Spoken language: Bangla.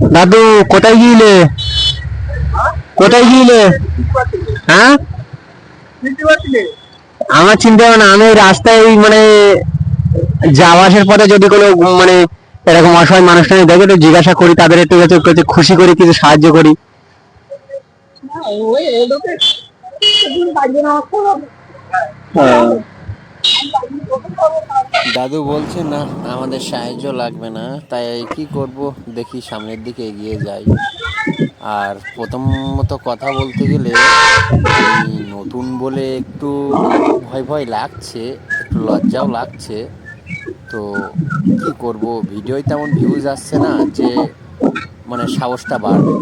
দাদু কোথায় গিয়েলে? কোথায় গিয়েলে? হ্যাঁ? আমার চিন্তা ভাবনা আমি রাস্তায় মানে যাওয়া আসার পথে যদি কোনো মানে এরকম অসহায় মানুষটা দেখে একটু জিজ্ঞাসা করি তাদের একটু যাতে একটু খুশি করি কিছু সাহায্য করি। দাদু বলছে না আমাদের সাহায্য লাগবে না। তাই কি করব? দেখি সামনের দিকে এগিয়ে যাই। আর প্রথমত কথা বলতে গেলে নতুন বলে একটু ভয় ভয় লাগছে একটু লজ্জাও লাগছে। তো কি করব? ভিডিওয় তেমন ভিউজ আসছে না যে মানে সাহসটা বাড়বে।